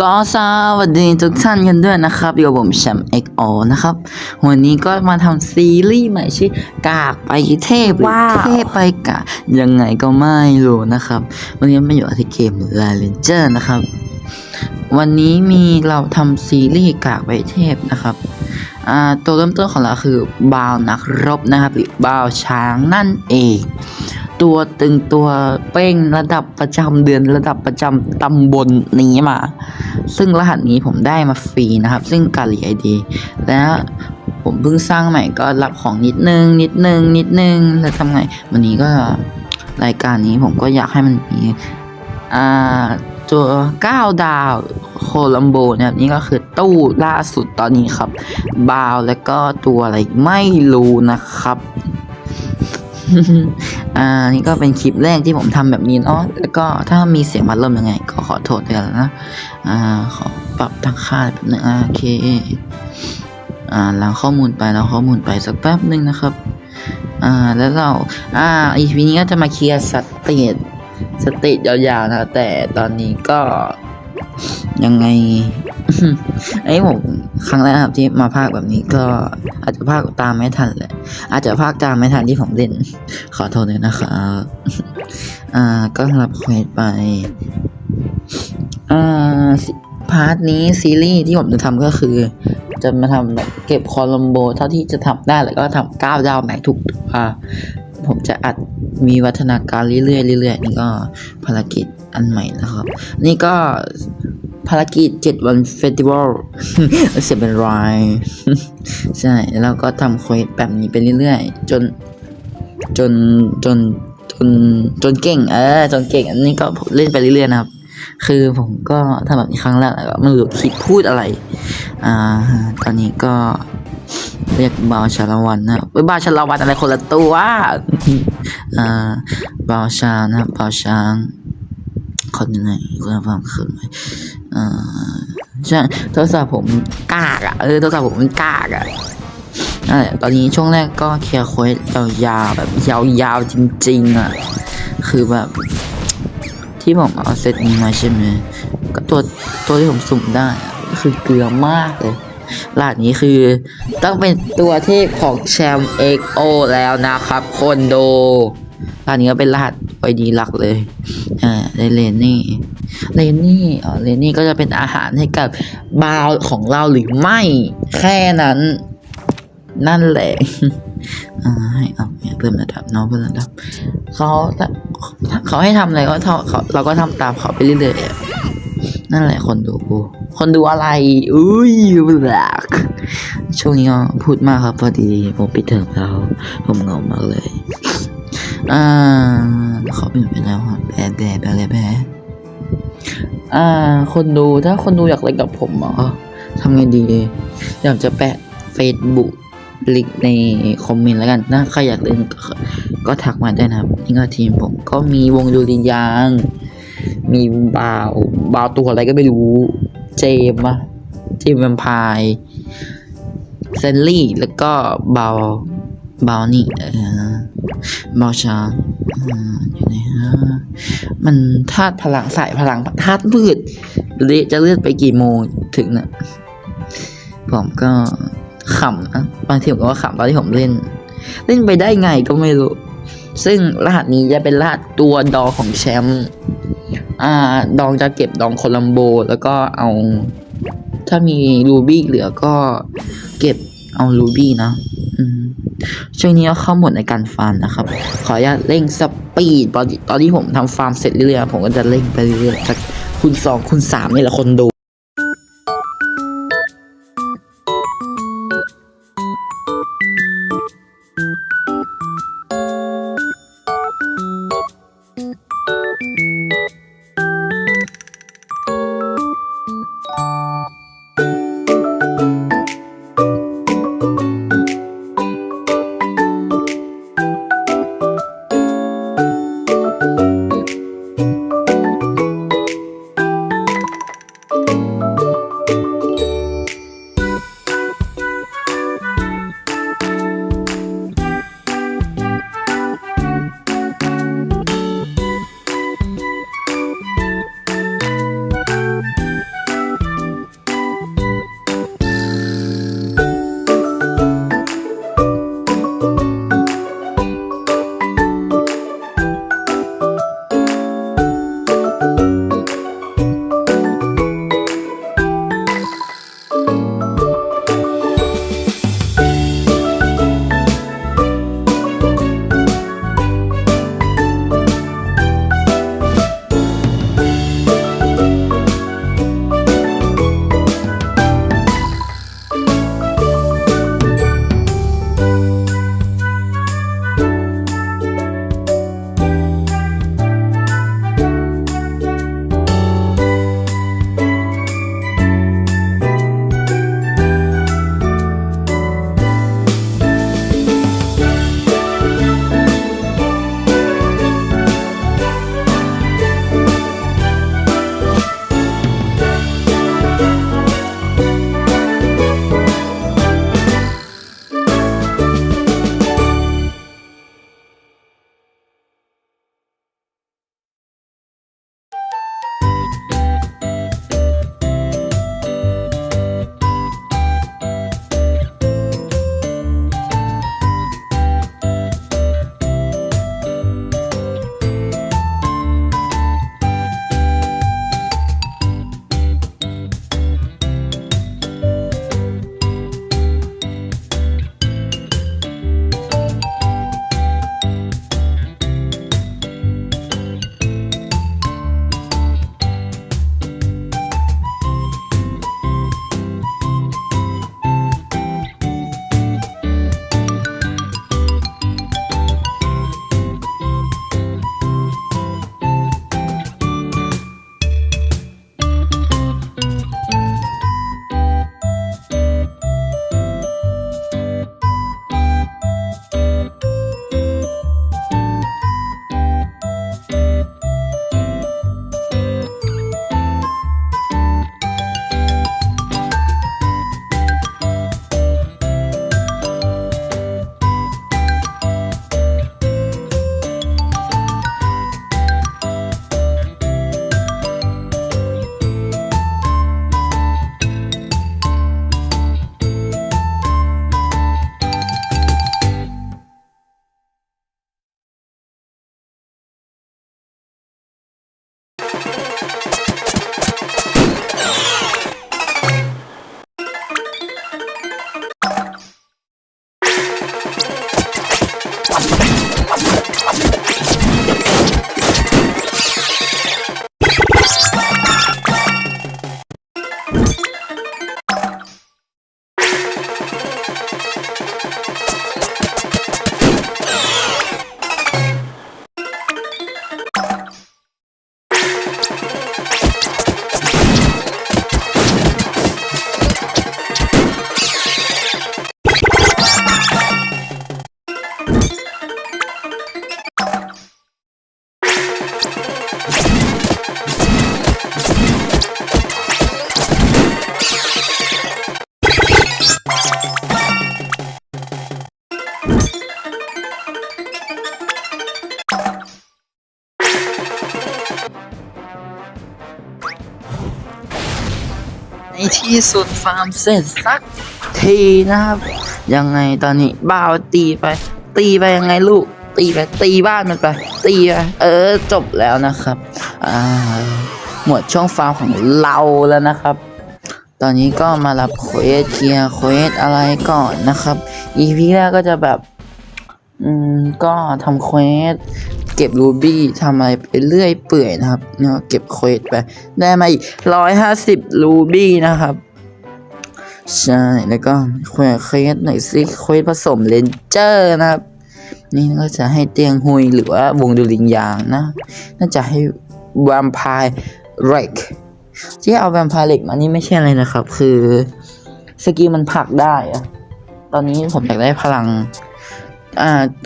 ก็สวัสดีทุกท่านกันด้วยนะครับอยู่กับผมแชมป์เอ็กโอนะครับ วันนี้ก็มาทำซีรีส์ใหม่ชื่อกากไปเทพหรือว้าวเทพไปกากยังไงก็ไม่รู้นะครับ วันนี้มาอยู่ที่เกมลาเลนเจอร์นะครับ วันนี้มีเราทำซีรีส์กากไปเทพนะครับอ่าตัวเริ่มต้นของเราคือบาวนักรบนะครับหรือบาวช้างนั่นเอง ตัวตึงตัวเป้งระดับประจำเดือนระดับประจำตำบลนี้มา ซึ่งรหัสนี้ผมได้มาฟรีนะครับ ซึ่งกาลีไอดีแล้วผมเพิ่งสร้างใหม่ก็รับของนิดนึง นิดนึง นิดนึง แล้วทำไง วันนี้ก็รายการนี้ผมก็อยากให้มันมีอ่าตัว9ดาวโคลัมโบนะครับนี่ก็คือตู้ล่าสุดตอนนี้ครับ บาวแล้วก็ตัวอะไรไม่รู้นะครับ อ่า นี่ก็เป็นคลิปแรกที่ผมทำแบบนี้เนาะแล้วก็ถ้ามีเสียงพัดลมยังไง ก็ขอโทษด้วยนะ อ่า ขอปรับตั้งค่าแป๊บนึงโอเค อ่าล้างข้อมูลไปแล้วข้อมูลไปสักแป๊บนึงนะครับ อ่า แล้วเรา อ่า อีพีนี้ก็จะมาเคลียร์สเตตสเตตยาวๆนะ แต่ตอนนี้ก็ยังไง ไอ้ผมครั้งแรกครับที่มาภาคแบบนี้ก็อาจจะภาคตามไม่ทันแหละอาจจะภาคตามไม่ทันที่ผมเล่น ขอโทษด้วยนะครับอ่าก็รับเควสไปอ่าพาร์ทนี้ซีรีส์ที่ผมจะทำก็คือ จะมาทำแบบเก็บคอลัมโบ เท่าที่จะทำได้แล้วก็ทำก้าวดาวใหม่ทุกตัวผมจะอัดมีวัฒนาการเรื่อยๆเรื่อยๆนี่ก็ภารกิจอันใหม่นะครับ นี่ก็ ภารกิจ 7 วันเฟสติวัลเสียเป็นรายใช่แล้วก็ทำเควสแบบนี้ไปเรื่อยๆ จน จน จน จน จนเก่ง เออ จนเก่ง อันนี้ก็เล่นไปเรื่อยๆนะครับ คือผมก็ทำแบบนี้ครั้งแรกแล้วก็ไม่รู้คิดพูดอะไร อ่า ตอนนี้ก็เรียกบาวชาลวันนะเว้ยบาวชาลวันอะไรคนละตัว อ่าบาวชานะครับบาวช้าง คนยังไงคนละความคืนอ่าใช่โทรศัพท์ผมกากอะเออโทรศัพท์ผมมันกากอะนั่นแหละตอนนี้ช่วงแรกก็เคลียร์เควสยาวๆแบบยาวๆจริง ๆอะคือแบบ ที่ผมเอาเซตนี้มาใช่ไหมก็ตัวตัวที่ผมสุ่มได้คือเกลือมากเลยรหัสนี้คือต้องเป็นตัวเทพของแชมป์ XO แล้วนะครับคนโด รหัสนี้ก็เป็นรหัสไอดีหลักเลย อ่าเลนนี่ เลนนี่ อ๋อ เลนนี่ก็จะเป็นอาหารให้กับบาวของเราหรือไม่ แค่นั้น นั่นแหละ อ่า ให้เอาเพิ่มระดับเนาะเพิ่มระดับ เขาเขาให้ทำอะไรก็เท่าเขาเราก็ทำตามเขาไปเรื่อยๆ นั่นแหละคนดู คนดูอะไร อุ้ยแบลกช่วงนี้ก็พูดมากครับพอดีผมปิดเทอมแล้ว ผมเหงามากเลย อ่าเขาเปลี่ยนไปแล้วครับแบแบแบแบแบอ่า คนดูถ้าคนดูอยากเล่นกับผมเหรอทำไงดีอยากจะแปะ Facebook ลิงก์ในคอมเมนต์แล้วกันถ้าใครอยากเล่นก็ก็ทักมาได้นะครับนี่ก็ทีมผมก็มีวงดุริยาง มีบาวบาวตัวอะไรก็ไม่รู้ เจมส์อะเจมส์แวมพร์เซนลี่แล้วก็บาวบาวนี่เออ บาวช้าอยู่ไหนฮะ มันธาตุพลังสายพลังธาตุพืชจะเลือดไปกี่โมงถึงน่ะผมก็ขำนะบางทีผมก็ขำตอนที่ผมเล่น เล่นไปได้ไงก็ไม่รู้ ซึ่งรหัสนี้จะเป็นรหัสตัวดอของแชมป์อ่า ดองจะเก็บดองโคลัมโบ แล้วก็เอา ถ้ามีรูบี้เหลือก็เก็บเอารูบี้นะ อืม ช่วงนี้ก็เข้าหมดในการฟาร์มนะครับ ขออนุญาตเร่งสปีดตอนที่ผมทำฟาร์มเสร็จเรื่อยๆผมก็จะเร่งไปเรื่อยๆสักคูณสองคูณสามนี่แหละคนดู ที่สุดฟาร์มเสร็จสักทีนะครับ ยังไงตอนนี้บ่าวตีไป ตีไปยังไงลูก ตีไปตีบ้านมันไป ตีไปเออจบแล้วนะครับอ่าหมวดช่วงฟาร์มของเราแล้วนะครับ ตอนนี้ก็มารับเควสเคลียร์เควสอะไรก่อนนะครับ EP แรกก็จะแบบ อืมก็ทำเควส เก็บรูบี้ทำอะไรไปเรื่อยเปื่อยนะครับเนาะเก็บเควสไป ได้มาอีกร้อยห้าสิบรูบี้นะครับ ใช่แล้วก็เควสเควสหน่อยสิเควสผสมเลนเจอร์นะครับ นี่ก็จะให้เตียงหุยหรือว่าวงดุริยางยางนะ น่าจะให้แวมพร์เรกที่เอาแวมพร์เรกมานี่ไม่ใช่อะไรนะครับ คือสกิลมันผลักได้อะตอนนี้ผมอยากได้พลัง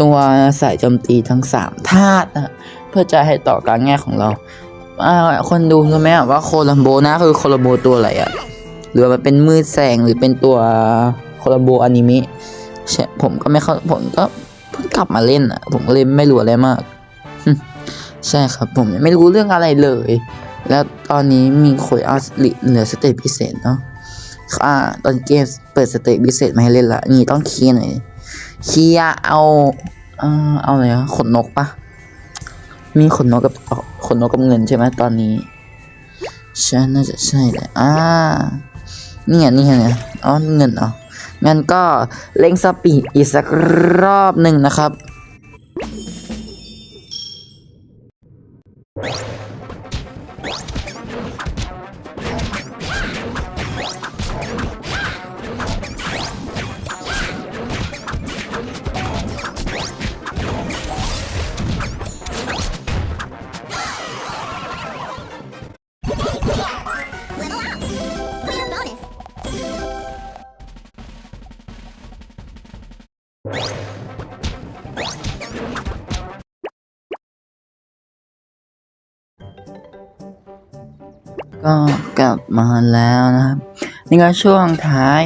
ตัวสายโจมตีทั้งสามธาตุนะเพื่อจะให้ต่อการแง่ของเราคนดูรู้ไหมว่าโคลัมโบนะคือโคลัมโบตัวอะไรอะหรือมันเป็นมือแสงหรือเป็นตัวโคลัมโบอนิเมะผมก็ไม่เข้าผมก็เพิ่งกลับมาเล่นอะผมก็เลยไม่รู้อะไรมากใช่ครับผมไม่รู้เรื่องอะไรเลย แล้วตอนนี้มีโคยอาลิเหลือสเตจพิเศษเนาะอ่าตอนเกมเปิดสเตจพิเศษมาให้เล่นละนี่ต้องเคลียร์หน่อย เคียเอา เอ่อเอาอะไรอะขนนกปะมีขนนกกับขนนกกับเงินใช่ไหมตอนนี้ใช่น่าจะใช่แหละอ่านี่ไงนี่ไงอ๋อเงินอ๋องั้นก็เล่งสปีดอีกสักรอบหนึ่งนะครับ ก็กลับมาแล้วนะครับ นี่ก็ช่วงท้าย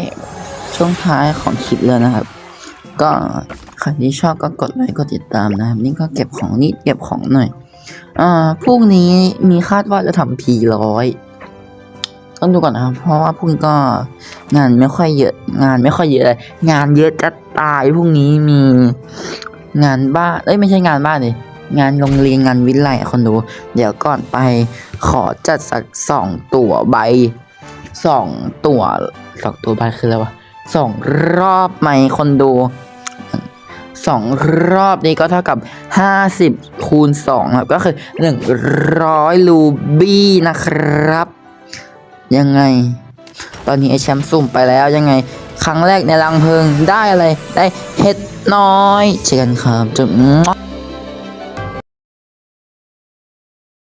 ช่วงท้ายของคลิปแล้วนะครับ ก็ใครที่ชอบก็กดไลค์กดติดตามนะครับ นี่ก็เก็บของนิดเก็บของหน่อยอ่าพรุ่งนี้มีคาดว่าจะทำพีร้อย ต้องดูก่อนนะครับ เพราะว่าพรุ่งนี้ก็งานไม่ค่อยเยอะ งานไม่ค่อยเยอะเลยงานเยอะจะตายพรุ่งนี้มีงานบ้านเอ้ยไม่ใช่งานบ้านเลยงานโรงเรียนงานวิไลอะคนดู เดี๋ยวก่อนไปขอจัดสักสองตั๋วใบสองตั๋วสองตั๋วใบคืออะไรวะสองรอบไหมคนดูสองรอบนี้ก็เท่ากับห้าสิบคูณสองครับ ก็คือหนึ่งร้อยลูบี้นะครับ ยังไง ตอนนี้ไอแชมป์สุ่มไปแล้วยังไง ครั้งแรกในรังเพลิงได้อะไร ได้เห็ดน้อย เจอกันครับจุ๊บ